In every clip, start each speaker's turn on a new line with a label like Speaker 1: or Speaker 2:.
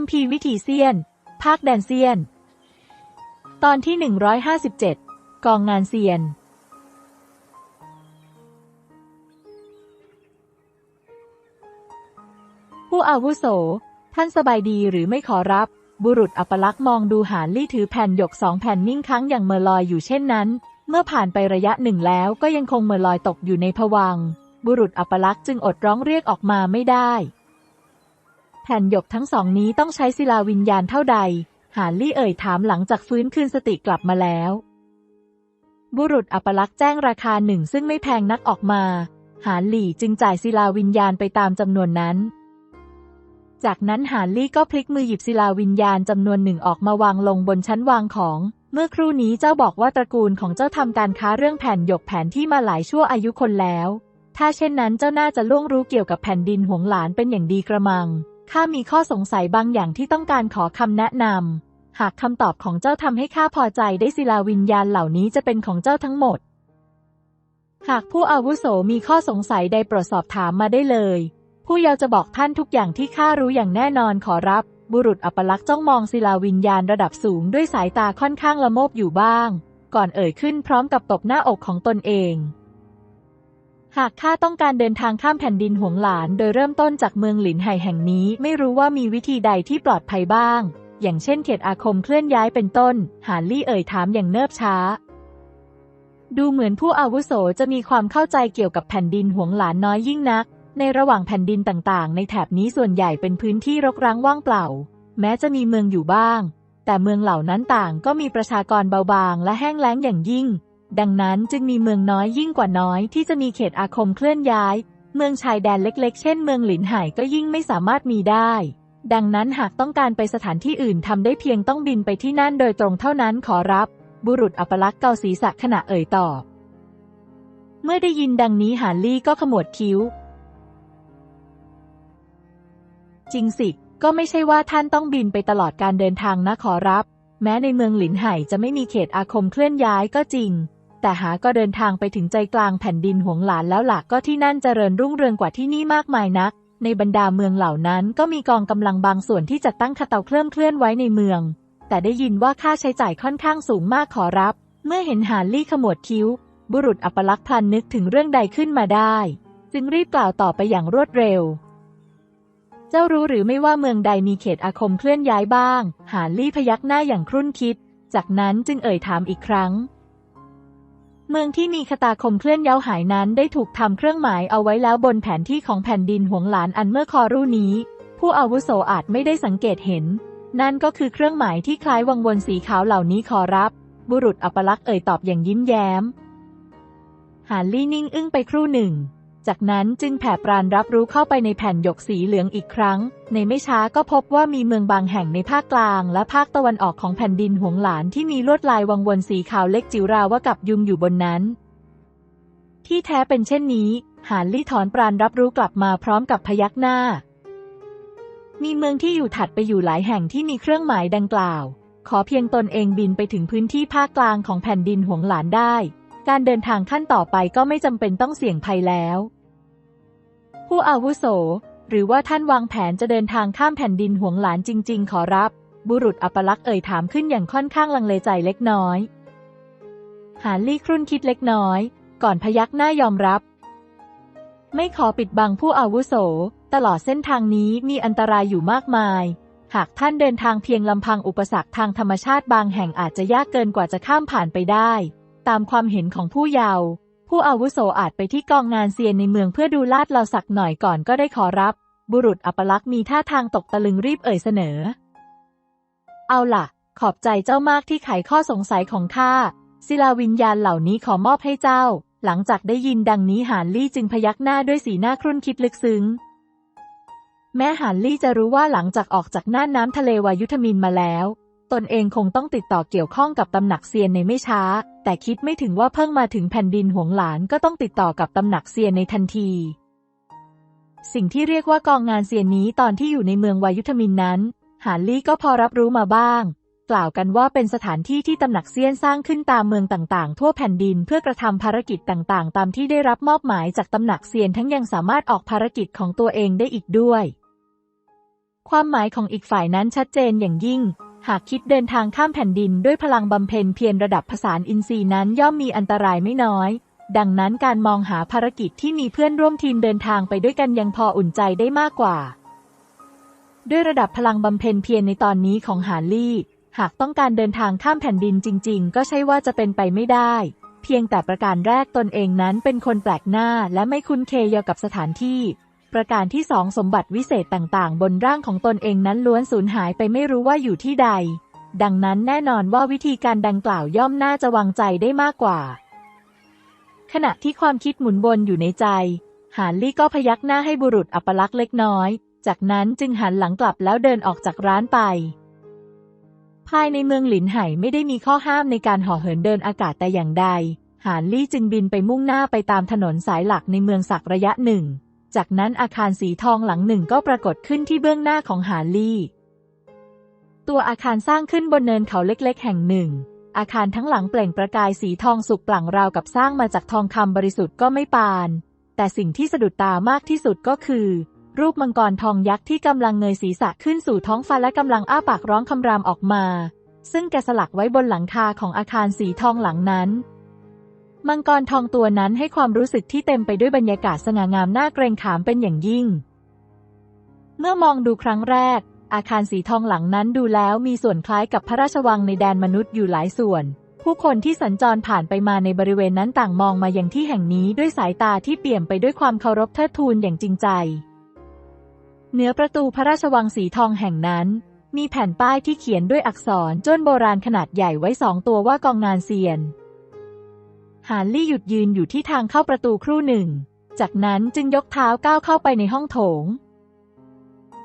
Speaker 1: คัมภีร์วิถีเซียน ภาคแดนเซียน ตอนที่ 157 กองงานเซียน ผู้อาวุโส ท่านสบายดีหรือไม่ขอรับ บุรุษอัปลักษ์มองดูหานลี่ถือแผ่นหยกสองแผ่นนิ่งค้างอย่างเมอลอยอยู่เช่นนั้น เมื่อผ่านไประยะหนึ่งแล้วก็ยังคงเมอลอยตกอยู่ในผวัง บุรุษอัปลักษ์จึงอดร้องเรียกออกมาไม่ได้ ผ่นหยกทั้งสองนี้ต้องใช้ศิลาวิญญาณเท่าใด หานลี่เอ่ยถามหลังจากฟื้นคืนสติกลับมาแล้ว บุรุษอัปลักษ์แจ้งราคาหนึ่งซึ่งไม่แพงนักออกมา หานหลี่จึงจ่ายศิลาวิญญาณไปตามจำนวนนั้น จากนั้นหานลี่ก็พลิกมือหยิบศิลาวิญญาณจำนวนหนึ่งออกมาวางลงบนชั้นวางของ เมื่อครู่นี้เจ้าบอกว่าตระกูลของเจ้าทำการค้าเรื่องแผ่นหยกแผนที่มาหลายชั่วอายุคนแล้ว ถ้าเช่นนั้นเจ้าน่าจะล่วงรู้เกี่ยวกับแผ่นดินหวงหลานเป็นอย่างดีกระมัง ข้ามีข้อสงสัยบางอย่างที่ต้องการขอคำแนะนำ หากคำตอบของเจ้าทำให้ข้าพอใจได้ศิลาวิญญาณเหล่านี้จะเป็นของเจ้าทั้งหมด หากผู้อาวุโสมีข้อสงสัยใดโปรดสอบถามมาได้เลย ผู้เยาจะบอกท่านทุกอย่างที่ข้ารู้อย่างแน่นอนขอรับ บุรุษอัปลักษ์จ้องมองศิลาวิญญาณระดับสูงด้วยสายตาค่อนข้างละโมบอยู่บ้าง ก่อนเอ่ยขึ้นพร้อมกับตบหน้าอกของตนเอง หากข้าต้องการเดินทางข้ามแผ่นดินหวงหลาน โดยเริ่มต้นจากเมืองหลินไห่แห่งนี้ ไม่รู้ว่ามีวิธีใดที่ปลอดภัยบ้าง อย่างเช่นเขตอาคมเคลื่อนย้ายเป็นต้น หานลี่เอ่ยถามอย่างเนิบช้า ดูเหมือนผู้อาวุโสจะมีความเข้าใจเกี่ยวกับแผ่นดินหวงหลานน้อยยิ่งนัก ในระหว่างแผ่นดินต่างๆ ในแถบนี้ส่วนใหญ่เป็นพื้นที่รกร้างว่างเปล่า แม้จะมีเมืองอยู่บ้าง แต่เมืองเหล่านั้นต่างก็มีประชากรเบาบางและแห้งแล้งอย่างยิ่ง ดังนั้นจึงมีเมืองน้อยยิ่งกว่าน้อยที่จะมีเขตอาคมเคลื่อนย้าย เมืองชายแดนเล็กๆ เช่นเมืองหลินไห่ก็ยิ่งไม่สามารถมีได้ ดังนั้นหากต้องการไปสถานที่อื่นทำได้เพียงต้องบินไปที่นั่นโดยตรงเท่านั้นขอรับ บุรุษอัปลักษณ์เกาศีรษะขณะเอ่ยตอบ เมื่อได้ยินดังนี้หานลี่ก็ขมวดคิ้ว จริงสิ ก็ไม่ใช่ว่าท่านต้องบินไปตลอดการเดินทางนะขอรับ แม้ในเมืองหลินไห่จะไม่มีเขตอาคมเคลื่อนย้ายก็จริง แต่หาก็เดินทางไปถึงใจกลางแผ่นดินหวงหลานแล้วหลักก็ที่นั่นเจริญรุ่งเรืองกว่าที่นี่มากมายนัก ในบรรดาเมืองเหล่านั้นก็มีกองกำลังบางส่วนที่จัดตั้งคาเตาเคลื่อนเคลื่อนไว้ในเมือง แต่ได้ยินว่าค่าใช้จ่ายค่อนข้างสูงมากขอรับ เมื่อเห็นหานลี่ขมวดคิ้ว บุรุษอัปลักษณ์พลันนึกถึงเรื่องใดขึ้นมาได้ จึงรีบกล่าวต่อไปอย่างรวดเร็วเจ้ารู้หรือไม่ว่าเมืองใดมีเขตอาคมเคลื่อนย้ายบ้าง หานลี่พยักหน้าอย่างครุ่นคิด จากนั้นจึงเอ่ยถามอีกครั้ง เมืองที่มีคตาคมเคลื่อนย้าหายนั้นได้ถูกทำเครื่องหมายเอาไว้แล้วบนแผนที่ของแผ่นดินหวงหลานอันเมื่อคอรู่นี้ ผู้อาวุโสอาจไม่ได้สังเกตเห็น นั่นก็คือเครื่องหมายที่คล้ายวังวนสีขาวเหล่านี้ขอรับ บุรุษอัปลักษณ์เอ่ยตอบอย่างยิ้มแย้ม หานลี่นิ่งอึ้งไปครู่หนึ่ง จากนั้นจึงแผ่ปรานรับรู้เข้าไปในแผ่นหยกสีเหลืองอีกครั้ง ในไม่ช้าก็พบว่ามีเมืองบางแห่งในภาคกลาง และภาคตะวันออกของแผ่นดินหวงหลานที่มีลวดลายวังวนสีขาวเล็กจิ๋วราวว่ากับยุงอยู่บนนั้น ที่แท้เป็นเช่นนี้ หานลี่ถอนปรานรับรู้กลับมาพร้อมกับพยักหน้า มีเมืองที่อยู่ถัดไปอยู่หลายแห่งที่มีเครื่องหมายดังกล่าว ขอเพียงตนเองบินไปถึงพื้นที่ภาคกลางของแผ่นดินหวงหลานได้การเดินทางขั้นต่อไปก็ไม่จำเป็นต้องเสี่ยงภัยแล้ว ผู้อาวุโส หรือว่าท่านวางแผนจะเดินทางข้ามแผ่นดินห่วงหลานจริง ๆ ขอรับ บุรุษอัปลักษ์เอ่ยถามขึ้นอย่างค่อนข้างลังเลใจเล็กน้อย หานลี่ครุ่นคิดเล็กน้อย ก่อนพยักหน้ายอมรับ ไม่ขอปิดบังผู้อาวุโส ตลอดเส้นทางนี้มีอันตรายอยู่มากมาย หากท่านเดินทางเพียงลำพังอุปสรรคทางธรรมชาติบางแห่งอาจจะยากเกินกว่าจะข้ามผ่านไปได้ ตามความเห็นของผู้เยาว์ ผู้อาวุโสอาจไปที่กองงานเซียนในเมืองเพื่อดูลาดเราสักหน่อยก่อนก็ได้ขอรับ บุรุษอัปลักษ์มีท่าทางตกตะลึงรีบเอ่ยเสนอ เอาล่ะ ขอบใจเจ้ามากที่ไขข้อสงสัยของข้าศิลาวิญญาณเหล่านี้ขอมอบให้เจ้า หลังจากได้ยินดังนี้หานลี่จึงพยักหน้าด้วยสีหน้าครุ่นคิดลึกซึ้ง แม้หานลี่จะรู้ว่าหลังจากออกจากน่านน้ำทะเลวายุทมินมาแล้ว ตนเองคงต้องติดต่อเกี่ยวข้องกับตำหนักเซียนในไม่ช้า แต่คิดไม่ถึงว่าเพิ่งมาถึงแผ่นดินหวงหลานก็ต้องติดต่อกับตำหนักเซียนในทันที สิ่งที่เรียกว่ากองงานเซียนนี้ตอนที่อยู่ในเมืองวายุทมินนั้น หานลี่ก็พอรับรู้มาบ้าง กล่าวกันว่าเป็นสถานที่ที่ตำหนักเซียนสร้างขึ้นตามเมืองต่างๆ ทั่วแผ่นดินเพื่อกระทำภารกิจต่างๆ ตามที่ได้รับมอบหมายจากตำหนักเซียนทั้งยังสามารถออกภารกิจของตัวเองได้อีกด้วย ความหมายของอีกฝ่ายนั้นชัดเจนอย่างยิ่ง หากคิดเดินทางข้ามแผ่นดินด้วยพลังบำเพ็ญเพียรระดับผสานอินทรีย์นั้นย่อมมีอันตรายไม่น้อย ดังนั้นการมองหาภารกิจที่มีเพื่อนร่วมทีมเดินทางไปด้วยกันยังพออุ่นใจได้มากกว่า ด้วยระดับพลังบำเพ็ญเพียรในตอนนี้ของฮาร์ลี่ หากต้องการเดินทางข้ามแผ่นดินจริง ๆ ก็ใช่ว่าจะเป็นไปไม่ได้ เพียงแต่ประการแรกตนเองนั้นเป็นคนแปลกหน้าและไม่คุ้นเคยกับสถานที่ ประการที่สองสมบัติวิเศษต่างๆ บนร่างของตนเองนั้นล้วนสูญหายไปไม่รู้ว่าอยู่ที่ใด ดังนั้นแน่นอนว่าวิธีการดังกล่าวย่อมน่าจะวางใจได้มากกว่า ขณะที่ความคิดหมุนวนอยู่ในใจ หานลี่ก็พยักหน้าให้บุรุษอัปลักษณ์เล็กน้อย จากนั้นจึงหันหลังกลับแล้วเดินออกจากร้านไป ภายในเมืองหลินไห่ไม่ได้มีข้อห้ามในการห่อเหินเดินอากาศแต่อย่างใด หานลี่จึงบินไปมุ่งหน้าไปตามถนนสายหลักในเมืองสักระยะหนึ่ง จากนั้นอาคารสีทองหลังหนึ่งก็ปรากฏขึ้นที่เบื้องหน้าของหาลี่ ตัวอาคารสร้างขึ้นบนเนินเขาเล็กๆ แห่งหนึ่ง อาคารทั้งหลังเปล่งประกายสีทองสุกปลั่งราวกับสร้างมาจากทองคำบริสุทธิ์ก็ไม่ปาน แต่สิ่งที่สะดุดตามากที่สุดก็คือ รูปมังกรทองยักษ์ที่กำลังเงยศีรษะขึ้นสู่ท้องฟ้าและกำลังอ้าปากร้องคำรามออกมา ซึ่งแกะสลักไว้บนหลังคาของอาคารสีทองหลังนั้น มังกรทองตัวนั้นให้ความรู้สึกที่เต็มไปด้วยบรรยากาศสง่างามน่าเกรงขามเป็นอย่างยิ่ง เมื่อมองดูครั้งแรก อาคารสีทองหลังนั้นดูแล้วมีส่วนคล้ายกับพระราชวังในแดนมนุษย์อยู่หลายส่วน ผู้คนที่สัญจรผ่านไปมาในบริเวณนั้นต่างมองมาอยังที่แห่งนี้ด้วยสายตาที่เปี่ยมไปด้วยความเคารพเทิดทูนอย่างจริงใจ เหนือประตูพระราชวังสีทองแห่งนั้นมีแผ่นป้ายที่เขียนด้วยอักษรจ้นโบราณขนาดใหญ่ไว้สองตัวว่ากองงานเซียน หานลี่หยุดยืนอยู่ที่ทางเข้าประตูครู่หนึ่ง จากนั้นจึงยกเท้าก้าวเข้าไปในห้องโถง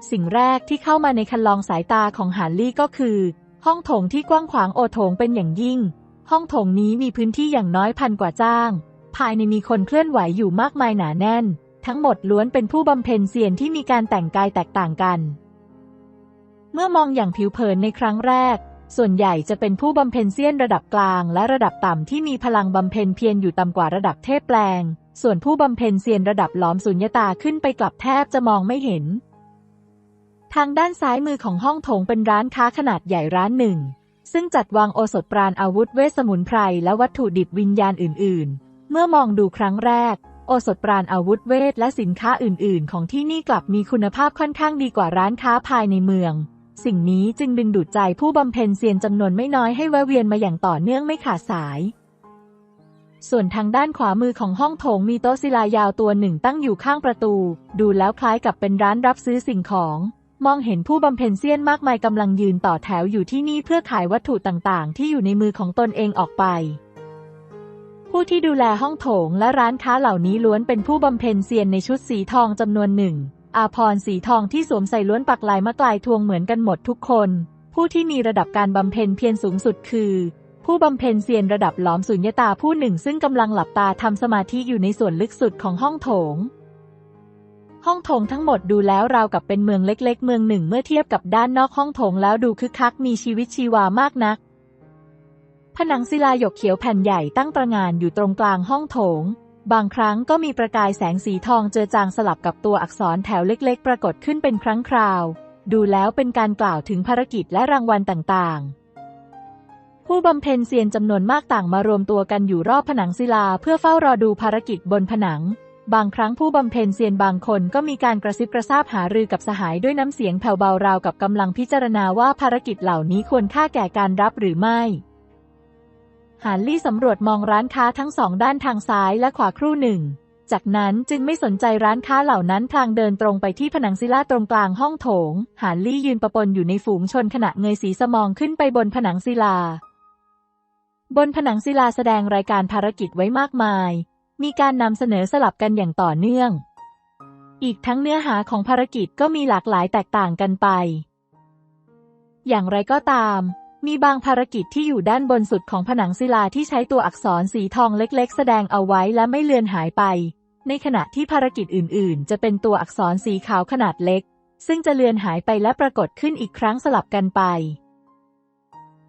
Speaker 1: สิ่งแรกที่เข้ามาในคันลองสายตาของหานลี่ก็คือ ห้องโถงที่กว้างขวางโอโถงเป็นอย่างยิ่ง ห้องโถงนี้มีพื้นที่อย่างน้อยพันกว่าจ้าง ภายในมีคนเคลื่อนไหวอยู่มากมายหนาแน่น ทั้งหมดล้วนเป็นผู้บำเพ็ญเซียนที่มีการแต่งกายแตกต่างกัน เมื่อมองอย่างผิวเผินในครั้งแรก ส่วนใหญ่จะเป็นผู้บำเพ็ญเซียนระดับกลางและระดับต่ำที่มีพลังบำเพ็ญเพียรอยู่ต่ำกว่าระดับเทพแปลง ส่วนผู้บำเพ็ญเซียนระดับหลอมสุญญตาขึ้นไปกลับแทบจะมองไม่เห็น ทางด้านซ้ายมือของห้องโถงเป็นร้านค้าขนาดใหญ่ร้านหนึ่ง ซึ่งจัดวางโอสถปราณอาวุธเวสสมุนไพรและวัตถุดิบวิญญาณอื่น ๆ เมื่อมองดูครั้งแรก โอสถปราณอาวุธเวทและสินค้าอื่น ๆ ของที่นี่กลับมีคุณภาพค่อนข้างดีกว่าร้านค้าภายในเมือง สิ่งนี้จึงดึงดูดใจผู้บำเพ็ญเซียนจำนวนไม่น้อยให้แวะเวียนมาอย่างต่อเนื่องไม่ขาดสาย ส่วนทางด้านขวามือของห้องโถงมีโต๊ะศิลายาวตัวหนึ่งตั้งอยู่ข้างประตู ดูแล้วคล้ายกับเป็นร้านรับซื้อสิ่งของ มองเห็นผู้บำเพ็ญเซียนมากมายกำลังยืนต่อแถวอยู่ที่นี่เพื่อขายวัตถุต่างๆ ที่อยู่ในมือของตนเองออกไปผู้ที่ดูแลห้องโถงและร้านค้าเหล่านี้ล้วนเป็นผู้บำเพ็ญเซียนในชุดสีทองจำนวนหนึ่ง อาพรสีทองที่สวมใส่ล้วนปักลายมะกลายทวงเหมือนกันหมดทุกคน ผู้ที่มีระดับการบำเพ็ญเพียรสูงสุดคือ ผู้บำเพ็ญเซียนระดับหลอมสุญญาตาผู้หนึ่งซึ่งกำลังหลับตาทำสมาธิอยู่ในส่วนลึกสุดของห้องโถง ห้องโถงทั้งหมดดูแล้วราวกับเป็นเมืองเล็ก ๆ เมืองหนึ่งเมื่อเทียบกับด้านนอกห้องโถงแล้วดูคึกคักมีชีวิตชีวามากนัก ผนังศิลาหยกเขียวแผ่นใหญ่ตั้งประงานอยู่ตรงกลางห้องโถง บางครั้งก็มีประกายแสงสีทองเจือจางสลับกับตัวอักษรแถวเล็กๆ ปรากฏขึ้นเป็นครั้งคราว ดูแล้วเป็นการกล่าวถึงภารกิจและรางวัลต่างๆ ผู้บำเพ็ญเซียนจำนวนมากต่างมารวมตัวกันอยู่รอบผนังศิลาเพื่อเฝ้ารอดูภารกิจบนผนัง บางครั้งผู้บำเพ็ญเซียนบางคนก็มีการกระซิบกระซาบหารือกับสหายด้วยน้ำเสียงแผ่วเบาราวกับกำลังพิจารณาว่าภารกิจเหล่านี้ควรค่าแก่การรับหรือไม่ หานลี่สำรวจมองร้านค้าทั้งสองด้านทางซ้ายและขวาครู่หนึ่ง จากนั้นจึงไม่สนใจร้านค้าเหล่านั้นพลางเดินตรงไปที่ผนังศิลาตรงกลางห้องโถงหานลี่ยืนประปนอยู่ในฝูงชนขณะเงยสีสมองขึ้นไปบนผนังศิลา บนผนังศิลาแสดงรายการภารกิจไว้มากมาย มีการนำเสนอสลับกันอย่างต่อเนื่อง อีกทั้งเนื้อหาของภารกิจก็มีหลากหลายแตกต่างกันไป อย่างไรก็ตาม มีบางภารกิจที่อยู่ด้านบนสุดของผนังศิลาที่ใช้ตัวอักษรสีทองเล็กๆ แสดงเอาไว้และไม่เลือนหายไป ในขณะที่ภารกิจอื่นๆ จะเป็นตัวอักษรสีขาวขนาดเล็ก ซึ่งจะเลือนหายไปและปรากฏขึ้นอีกครั้งสลับกันไป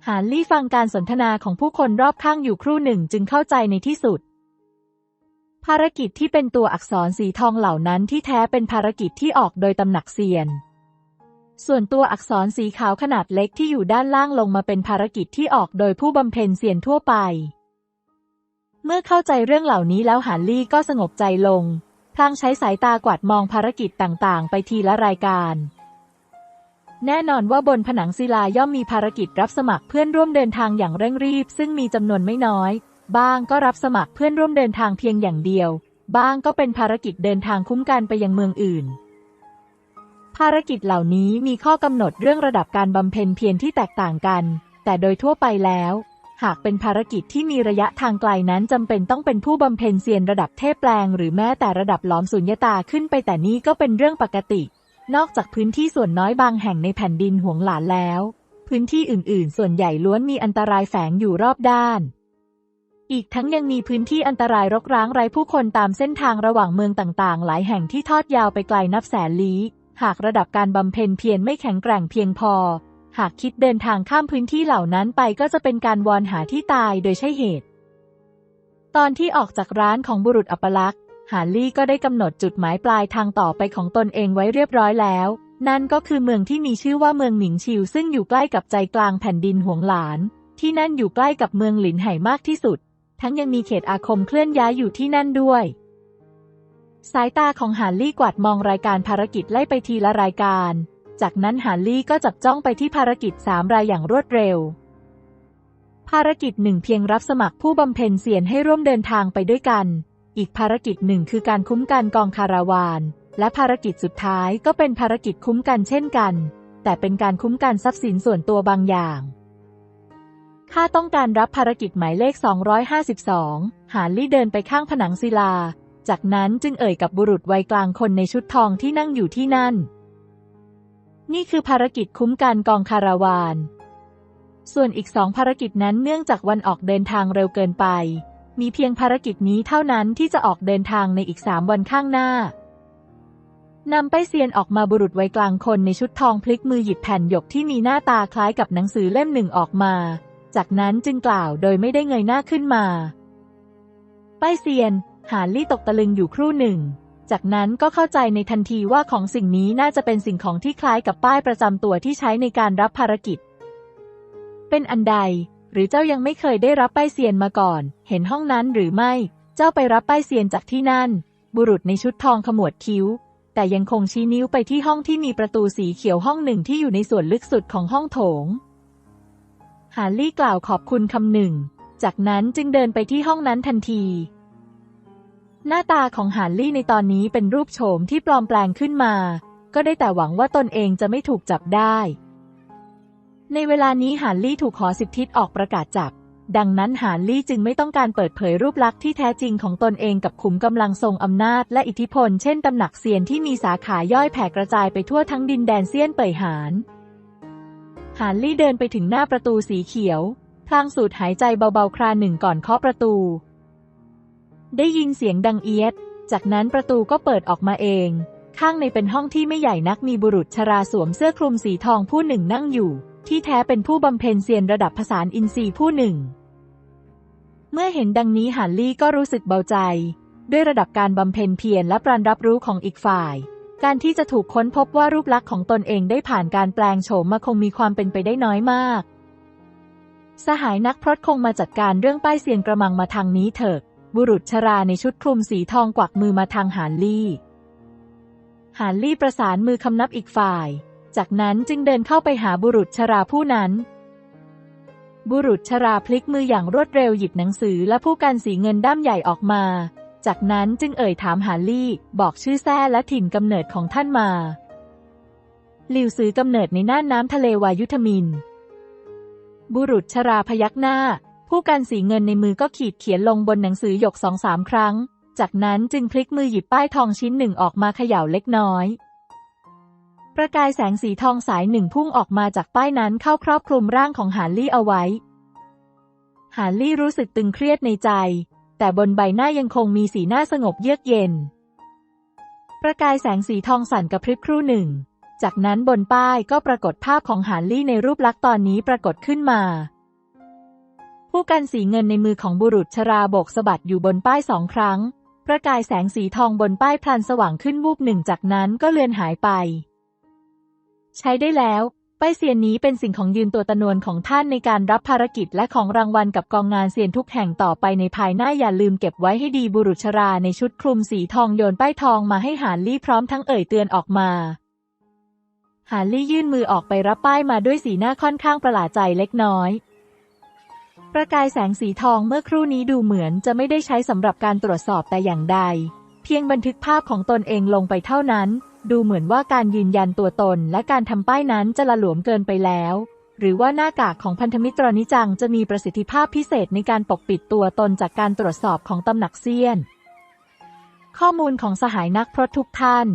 Speaker 1: หานลี่ฟังการสนทนาของผู้คนรอบข้างอยู่ครู่หนึ่งจึงเข้าใจในที่สุด ภารกิจที่เป็นตัวอักษรสีทองเหล่านั้นที่แท้เป็นภารกิจที่ออกโดยตำหนักเซียน ส่วนตัวอักษรสีขาวขนาดเล็กที่อยู่ด้านล่างลงมาเป็นภารกิจที่ออกโดยผู้บำเพ็ญเสียนทั่วไป เมื่อเข้าใจเรื่องเหล่านี้แล้วหานลี่ก็สงบใจลง พลางใช้สายตากวาดมองภารกิจต่างๆ ไปทีละรายการ แน่นอนว่าบนผนังศิลาย่อมมีภารกิจรับสมัครเพื่อนร่วมเดินทางอย่างเร่งรีบ ซึ่งมีจำนวนไม่น้อย บ้างก็รับสมัครเพื่อนร่วมเดินทางเพียงอย่างเดียว บ้างก็เป็นภารกิจเดินทางคุ้มกันไปยังเมืองอื่น ภารกิจเหล่านี้มีข้อกำหนดเรื่องระดับการบำเพ็ญเพียรที่แตกต่างกัน แต่โดยทั่วไปแล้ว หากเป็นภารกิจที่มีระยะทางไกลนั้นจำเป็นต้องเป็นผู้บำเพ็ญเซียนระดับเทพแปลง หรือแม้แต่ระดับหลอมสุญญตาขึ้นไปแต่นี่ก็เป็นเรื่องปกติ นอกจากพื้นที่ส่วนน้อยบางแห่งในแผ่นดินห่วงหลานแล้ว พื้นที่อื่น ๆ ส่วนใหญ่ล้วนมีอันตรายแฝงอยู่รอบด้านอีกทั้งยังมีพื้นที่อันตรายรกร้างไร้ผู้คนตามเส้นทางระหว่างเมืองต่างๆ หลายแห่งที่ทอดยาวไปไกลนับแสนลี้ หากระดับการบำเพ็ญเพียรไม่แข็งแกร่งเพียงพอ หากคิดเดินทางข้ามพื้นที่เหล่านั้นไปก็จะเป็นการวอนหาที่ตายโดยใช่เหตุ ตอนที่ออกจากร้านของบุรุษอัปลักษณ์ หานลี่ก็ได้กำหนดจุดหมายปลายทางต่อไปของตนเองไว้เรียบร้อยแล้ว นั่นก็คือเมืองที่มีชื่อว่าเมืองหมิงชิว ซึ่งอยู่ใกล้กับใจกลางแผ่นดินหวงหลาน ที่นั่นอยู่ใกล้กับเมืองหลินไห่มากที่สุด ทั้งยังมีเขตอาคมเคลื่อนย้ายอยู่ที่นั่นด้วย สายตาของหานลี่กวาดมองรายการภารกิจไล่ไปทีละรายการ จากนั้นหานลี่ก็จับจ้องไปที่ภารกิจสามรายอย่างรวดเร็ว ภารกิจหนึ่งเพียงรับสมัครผู้บำเพ็ญเสียนให้ร่วมเดินทางไปด้วยกัน อีกภารกิจหนึ่งคือการคุ้มกันกองคาราวาน และภารกิจสุดท้ายก็เป็นภารกิจคุ้มกันเช่นกัน แต่เป็นการคุ้มกันทรัพย์สินส่วนตัวบางอย่างข้าต้องการรับภารกิจหมายเลข 252 หานลี่เดินไปข้างผนังศิลา จากนั้นจึงเอ่ยกับบุรุษวัยกลางคนในชุดทองที่นั่งอยู่ที่นั่น นี่คือภารกิจคุ้มกันกองคาราวาน ส่วนอีกสองภารกิจนั้นเนื่องจากวันออกเดินทางเร็วเกินไป มีเพียงภารกิจนี้เท่านั้นที่จะออกเดินทางในอีกสามวันข้างหน้านำไปเซียนออกมาบุรุษวัยกลางคนในชุดทองพลิกมือหยิบแผ่นหยกที่มีหน้าตาคล้ายกับหนังสือเล่มหนึ่งออกมา จากนั้นจึงกล่าวโดยไม่ได้เงยหน้าขึ้นมา ป้ายเซียน หานลี่ตกตะลึงอยู่ครู่หนึ่ง จากนั้นก็เข้าใจในทันทีว่าของสิ่งนี้น่าจะเป็นสิ่งของที่คล้ายกับป้ายประจำตัวที่ใช้ในการรับภารกิจ เป็นอันใด หรือเจ้ายังไม่เคยได้รับป้ายเซียนมาก่อน เห็นห้องนั้นหรือไม่ เจ้าไปรับป้ายเซียนจากที่นั่น บุรุษในชุดทองขมวดคิ้ว แต่ยังคงชี้นิ้วไปที่ห้องที่มีประตูสีเขียวห้องหนึ่งที่อยู่ในส่วนลึกสุดของห้องโถงหาลี่กล่าวขอบคุณคำหนึ่ง จากนั้นจึงเดินไปที่ห้องนั้นทันที หน้าตาของหานลี่ในตอนนี้เป็นรูปโฉมที่ปลอมแปลงขึ้นมา ก็ได้แต่หวังว่าตนเองจะไม่ถูกจับได้ ในเวลานี้หานลี่ถูกขอสิบทิศออกประกาศจับ ดังนั้นหานลี่จึงไม่ต้องการเปิดเผยรูปลักษณ์ที่แท้จริงของตนเองกับขุมกำลังทรงอำนาจและอิทธิพล เช่นตำหนักเซียนที่มีสาขาย่อยแผ่กระจายไปทั่วทั้งดินแดนเซียนเป่ยหานหานลี่เดินไปถึงหน้าประตูสีเขียว พลางสูดหายใจเบาๆคราหนึ่งก่อนเคาะประตู ได้ยินเสียงดังเอียด จากนั้นประตูก็เปิดออกมาเอง ข้างในเป็นห้องที่ไม่ใหญ่นักมีบุรุษชราสวมเสื้อคลุมสีทองผู้หนึ่งนั่งอยู่ ที่แท้เป็นผู้บำเพ็ญเซียนระดับผสานอินทรีย์ผู้หนึ่ง เมื่อเห็นดังนี้หานลี่ก็รู้สึกเบาใจ ด้วยระดับการบำเพ็ญเพียรและปรานรับรู้ของอีกฝ่าย การที่จะถูกค้นพบว่ารูปลักษณ์ของตนเองได้ผ่านการแปลงโฉมมาคงมีความเป็นไปได้น้อยมาก สหายนักพรตคงมาจัดการเรื่องป้ายเซียนกระมังมาทางนี้เถิด บุรุษชราในชุดคลุมสีทองกวักมือมาทางหานลี่ หานลี่ประสานมือคำนับอีกฝ่าย จากนั้นจึงเดินเข้าไปหาบุรุษชราผู้นั้น บุรุษชราพลิกมืออย่างรวดเร็วหยิบหนังสือและผู้กันสีเงินด้ามใหญ่ออกมา จากนั้นจึงเอ่ยถามหานลี่ บอกชื่อแท้และถิ่นกำเนิดของท่านมาหลิวซือกำเนิดในน่านน้ำทะเลวายุทมิน บุรุษชราพยักหน้า ผู้กันสีเงินในมือก็ขีดเขียนลงบนหนังสือหยกสองสามครั้ง จากนั้นจึงพลิกมือหยิบป้ายทองชิ้นหนึ่งออกมาเขย่าเล็กน้อย ประกายแสงสีทองสายหนึ่งพุ่งออกมาจากป้ายนั้นเข้าครอบคลุมร่างของหานลี่เอาไว้หานลี่รู้สึกตึงเครียดในใจ แต่บนใบหน้ายังคงมีสีหน้าสงบเยือกเย็น ประกายแสงสีทองสั่นกระพริบครู่หนึ่ง จากนั้นบนป้ายก็ปรากฏภาพของหานลี่ในรูปลักษณ์ตอนนี้ปรากฏขึ้นมา ผู้กันสีเงินในมือของบุรุษชราโบกสะบัดอยู่บนป้ายสองครั้ง ประกายแสงสีทองบนป้ายพลันสว่างขึ้นวูบหนึ่งจากนั้นก็เลือนหายไป ใช้ได้แล้วป้ายเซียนนี้เป็นสิ่งของยืนตัวตนวนของท่านในการรับภารกิจและของรางวัลกับกองงานเซียนทุกแห่งต่อไปในภายหน้าอย่าลืมเก็บไว้ให้ดีบุรุษชราในชุดคลุมสีทองโยนป้ายทองมาให้หานลี่พร้อมทั้งเอ่ยเตือนออกมาหานลี่ยื่นมือออกไปรับป้ายมาด้วยสีหน้าค่อนข้างประหลาดใจเล็กน้อย ประกายแสงสีทองเมื่อครู่นี้ดูเหมือนจะไม่ได้ใช้สำหรับการตรวจสอบแต่อย่างใด เพียงบันทึกภาพของตนเองลงไปเท่านั้น ดูเหมือนว่าการยืนยันตัวตนและการทำป้ายนั้นจะละหลวมเกินไปแล้ว หรือว่าหน้ากากของพันธมิตรนิจังจะมีประสิทธิภาพพิเศษในการปกปิดตัวตนจากการตรวจสอบของตำหนักเซียน ข้อมูลของสหายนักพรตทุกท่าน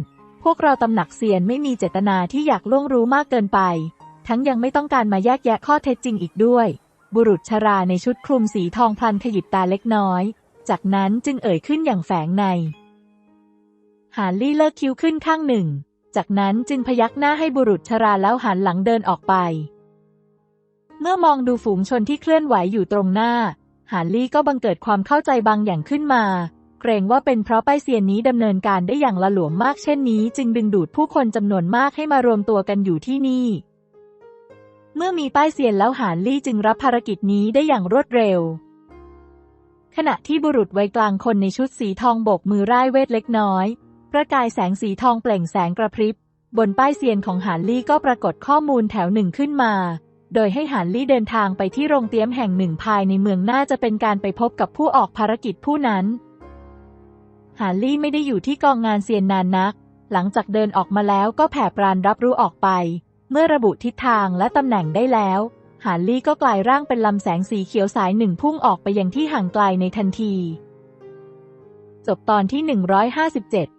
Speaker 1: พวกเราตำหนักเซียนไม่มีเจตนาที่อยากล่วงรู้มากเกินไป ทั้งยังไม่ต้องการมาแยกแยะข้อเท็จจริงอีกด้วย บุรุษชราในชุดคลุมสีทองพลันขยิบตาเล็กน้อย จากนั้นจึงเอ่ยขึ้นอย่างแฝงใน หานลี่เลิกคิ้วขึ้นข้างหนึ่ง จากนั้นจึงพยักหน้าให้บุรุษชราแล้วหันหลังเดินออกไป เมื่อมองดูฝูงชนที่เคลื่อนไหวอยู่ตรงหน้า หานลี่ก็บังเกิดความเข้าใจบางอย่างขึ้นมา เกรงว่าเป็นเพราะป้ายเซียนนี้ดำเนินการได้อย่างละหลวมมากเช่นนี้ จึงดึงดูดผู้คนจำนวนมากให้มารวมตัวกันอยู่ที่นี่ เมื่อมีป้ายเซียนแล้วหานลี่จึงรับภารกิจนี้ได้อย่างรวดเร็ว ขณะที่บุรุษวัยกลางคนในชุดสีทองโบกมือร่ายเวทเล็กน้อย ประกายแสงสีทองเปล่งแสงกระพริบบนป้ายเซียนของหานลี่ก็ปรากฏข้อมูลแถวหนึ่งขึ้นมา โดยให้หานลี่เดินทางไปที่โรงเตรียมแห่งหนึ่งภายในเมืองน่าจะเป็นการไปพบกับผู้ออกภารกิจผู้นั้น หานลี่ไม่ได้อยู่ที่กองงานเซียนนานนัก หลังจากเดินออกมาแล้วก็แผ่ปรานรับรู้ออกไป เมื่อระบุทิศทางและตำแหน่งได้แล้วหานลี่ก็กลายร่างเป็นลำแสงสีเขียวสายหนึ่งพุ่งออกไปยังที่ห่างไกลในทันที จบตอนที่ 157